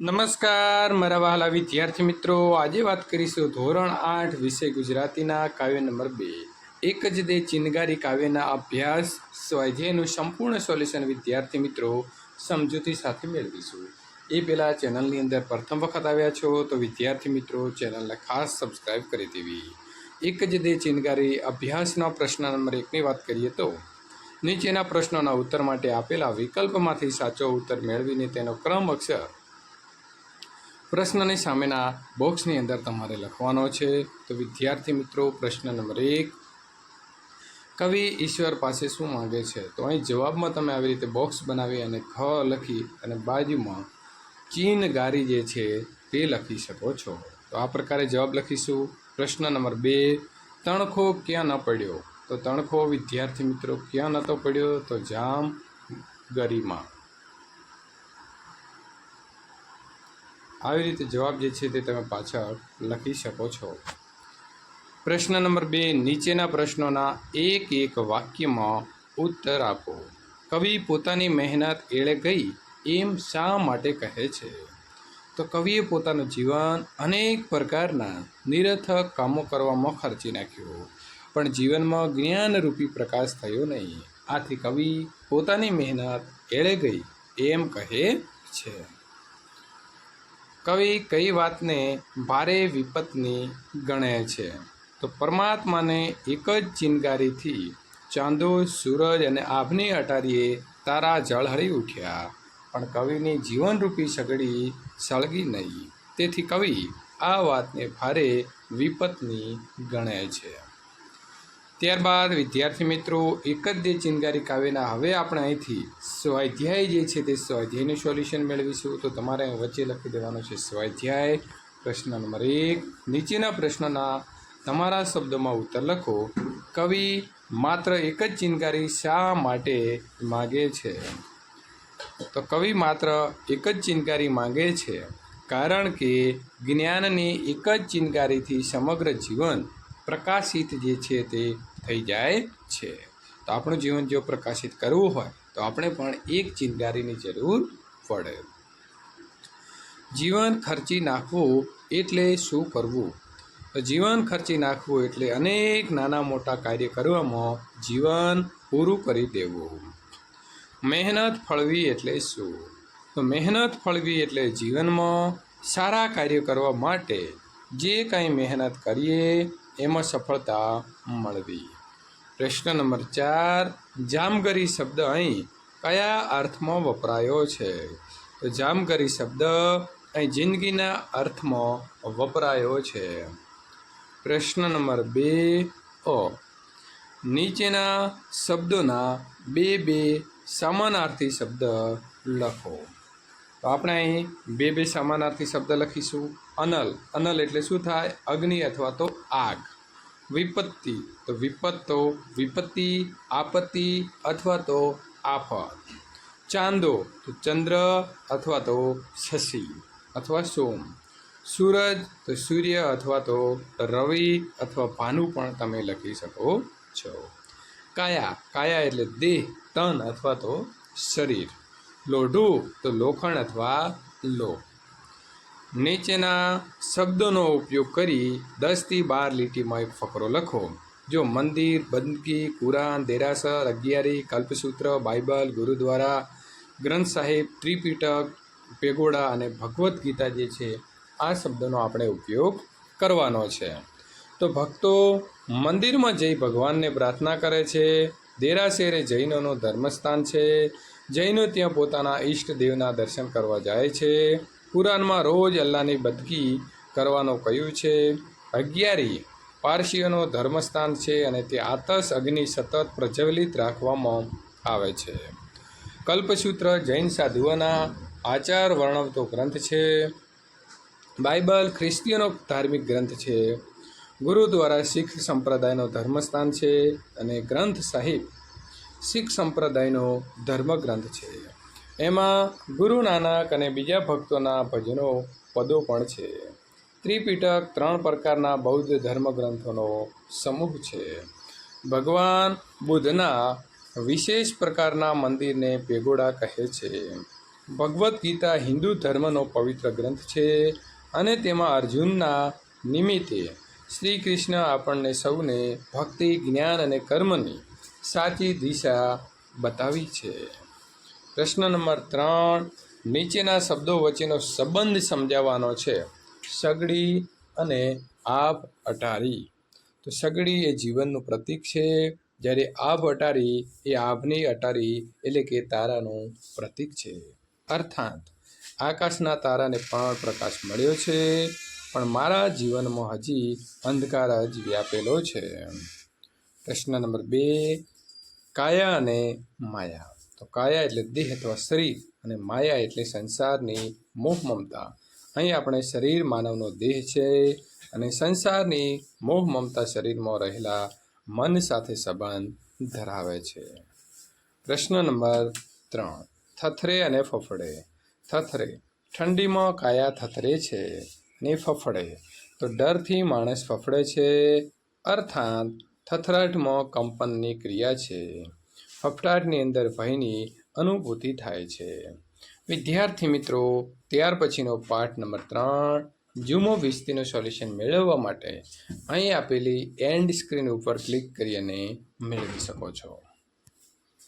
નમસ્કાર, મારા વહાલા વિદ્યાર્થી મિત્રો. આજે વાત કરીશું ધોરણ આઠ વિષય ગુજરાતીના કાવ્ય નંબર બે. એક જ દે ચિનગારી કાવ્યના અભ્યાસ સ્વાધ્યાયનું સંપૂર્ણ સોલ્યુશન વિદ્યાર્થી મિત્રો સમજૂતી સાથે મેળવીશું. એ પહેલાં ચેનલની અંદર પ્રથમ વખત આવ્યા છો તો વિદ્યાર્થી મિત્રો ચેનલને ખાસ સબસ્ક્રાઈબ કરી દેવી. એક જ દે ચિનગારી અભ્યાસના પ્રશ્ન નંબર એકની વાત કરીએ તો, નીચેના પ્રશ્નોના ઉત્તર માટે આપેલા વિકલ્પમાંથી સાચો ઉત્તર મેળવીને તેનો ક્રમ અક્ષર પ્રશ્નની સામેના બોક્સની અંદર તમારે લખવાનો છે. તો વિદ્યાર્થી મિત્રો, પ્રશ્ન નંબર એક. કવિ ઈશ્વર પાસે શું માંગે છે? તો અહીં જવાબમાં તમે આવી રીતે બોક્સ બનાવી અને ખ લખી અને બાજુમાં ચીન ગારી જે છે તે લખી શકો છો. તો આ પ્રકારે જવાબ લખીશું. પ્રશ્ન નંબર બે. તણખો ક્યાં ન પડ્યો? તો તણખો વિદ્યાર્થી મિત્રો ક્યાં નહોતો પડ્યો? તો જામ ગરીમાં આવી રીતે જવાબ જે છે તે તમે પાછળ લખી શકો છો. પ્રશ્ન નંબર બે, નીચેના પ્રશ્નોના એક એક વાક્યમાં ઉત્તર આપો. કવિ પોતાની મહેનત એળે ગઈ, એમ શા માટે કહે છે? તો કવિએ પોતાનું જીવન અનેક પ્રકારના નિરર્થક કામો કરવામાં ખર્ચી નાખ્યું, પણ જીવનમાં જ્ઞાનરૂપી પ્રકાશ થયો નહીં. આથી કવિ પોતાની મહેનત એળે ગઈ, એમ કહે છે. કવિ કઈ વાતને ભારે વિપત્ની ગણે છે? તો પરમાત્માને એક જ ચિનગારીથી ચાંદો, સૂરજ અને આભની અટારીએ તારા જળહળી ઉઠ્યા. પણ કવિની જીવનરૂપી સગડી સળગી નહીં. તેથી કવિ આ વાતને ભારે વિપત્ની ગણે છે. ત્યારબાદ વિદ્યાર્થી મિત્રો, એક જ દે ચિનગારી કાવ્યના હવે આપણે અહીંથી સ્વાધ્યાય જે છે તે સ્વાધ્યાયનું સોલ્યુશન મેળવીશું. તો તમારે વચ્ચે લખી દેવાનું છે સ્વાધ્યાય. પ્રશ્ન નંબર એક, નીચેના પ્રશ્નના તમારા શબ્દોમાં ઉત્તર લખો. કવિ માત્ર એક જ ચિનગારી શા માટે માગે છે? તો કવિ માત્ર એક જ ચિનગારી માગે છે કારણ કે જ્ઞાનની એક જ ચિનગારીથી સમગ્ર જીવન પ્રકાશિત જે છે તે થઈ જાય છે. તો આપણું જીવન જો પ્રકાશિત કરવું હોય, તો આપણે પણ એક ચિનગારીની જરૂર પડે. જીવન ખર્ચી નાખવું એટલે શું કરવું? તો જીવન ખર્ચી નાખવું એટલે અનેક નાના મોટા કાર્ય કરવામાં જીવન પૂરું કરી દેવું. મહેનત ફળવી એટલે શું? તો મહેનત ફળવી એટલે જીવનમાં સારા કાર્ય કરવા માટે જે કાંઈ મહેનત કરીએ એમાં સફળતા મળવી. પ્રશ્ન નંબર ચાર, જામગરી શબ્દ અહીં કયા અર્થમાં વપરાયો છે? તો જામગરી શબ્દ અહીં જિંદગીના અર્થમાં વપરાયો છે. પ્રશ્ન નંબર બે, અ, નીચેના શબ્દોના બે બે સમાનાર્થી શબ્દ લખો. તો આપણે અહીં બે બે સમાનાર્થી શબ્દ લખીશું. અનલ. અનલ એટલે શું થાય? અગ્નિ અથવા તો આગ. વિપત્તિ. તો વિપત્તો વિપત્તિ, આપત્તિ અથવા તો આફત. ચાંદો. તો ચંદ્ર અથવા તો શશી અથવા સોમ. સૂરજ. તો સૂર્ય અથવા તો રવિ અથવા ભાનુ પણ તમે લખી શકો છો. કાયા. કાયા એટલે દેહ, તન અથવા તો શરીર. લોઢું. તો લોખંડ અથવા લો. નીચેના શબ્દોનો ઉપયોગ કરી દસથી બાર લીટીમાં એક ફકરો લખો. જો મંદિર બંદગી કુરાન, દેરાસર, અગિયારી, કલ્પસૂત્ર, બાઇબલ, ગુરુદ્વારા, ગ્રંથ સાહેબ, ત્રિપીટક, પેગોડા અને ભગવદ્ ગીતા જે છે, આ શબ્દનો આપણે ઉપયોગ કરવાનો છે. તો ભક્તો, મંદિરમાં જઈ ભગવાનને પ્રાર્થના કરે છે. દેરાસેર એ જૈનોનું ધર્મસ્થાન છે. જૈનો ત્યાં પોતાના ઈષ્ટ દેવના દર્શન કરવા જાય છે. કુરાનમાં રોજ અલ્લાહની બદકી કરવાનું કહ્યું છે? અગિયારી, પારસીઓનો ધર્મસ્થાન છે અને તે આતશ અગ્નિ સતત પ્રજ્વલિત રાખવામાં આવે છે. કલ્પસૂત્ર, જૈન સાધુઓના આચાર વર્ણવતો ગ્રંથ છે. બાઇબલ ખ્રિસ્તીઓનો ધાર્મિક ગ્રંથ છે. ગુરુદ્વારા શીખ સંપ્રદાયનો ધર્મસ્થાન છે અને ગ્રંથ સાહિબ શીખ સંપ્રદાયનો ધર્મગ્રંથ છે. એમાં ગુરુ નાનક અને બીજા ભક્તોના ભજનો, પદો પણ છે. ત્રિપીટક ત્રણ પ્રકારના બૌદ્ધ ધર્મગ્રંથોનો સમૂહ છે. ભગવાન બુદ્ધના વિશેષ પ્રકારના મંદિરને પેગોડા કહે છે. ભગવદ્ ગીતા હિન્દુ ધર્મનો પવિત્ર ગ્રંથ છે અને તેમાં અર્જુનના નિમિત્તે શ્રી કૃષ્ણ આપણને સૌને ભક્તિ, જ્ઞાન અને કર્મની સાચી દિશા બતાવી છે. પ્રશ્ન નંબર ત્રણ, નીચેના શબ્દો વચ્ચેનો સંબંધ સમજાવવાનો છે. સગડી અને આભ અટારી. તો સગડી એ જીવનનું પ્રતીક છે. જ્યારે આભ અટારી એ આભની અટારી એટલે કે તારાનું પ્રતીક છે. અર્થાત, આકાશના તારાને પણ પ્રકાશ મળ્યો છે, પણ મારા જીવનમાં હજી અંધકાર જ વ્યાપેલો છે. પ્રશ્ન નંબર બે, કાયા અને માયા. તો કાયા એટલે દેહ અથવા શરીર અને માયા એટલે સંસારની મોહ મમતા અહીં આપણે શરીર માનવનો દેહ છે અને સંસારની મોહ મમતા શરીરમાં રહેલા મન સાથે સંબંધ ધરાવે છે. પ્રશ્ન નંબર ત્રણ. થથરે અને ફફડે. થથરે. ઠંડીમાં કાયા થથરે છે ને ફફડે. તો ડરથી માણસ ફફડે છે, અર્થાત થથરાટમાં કંપનની ક્રિયા છે. ફફડાટની અંદર ભયની અનુભૂતિ થાય છે. વિદ્યાર્થી મિત્રો, ત્યાર પછીનો પાઠ નંબર ત્રણ, જુમો વિસ્તીનું સોલ્યુશન મેળવવા માટે અહીં આપેલી એન્ડ સ્ક્રીન ઉપર ક્લિક કરી અને મેળવી શકો છો.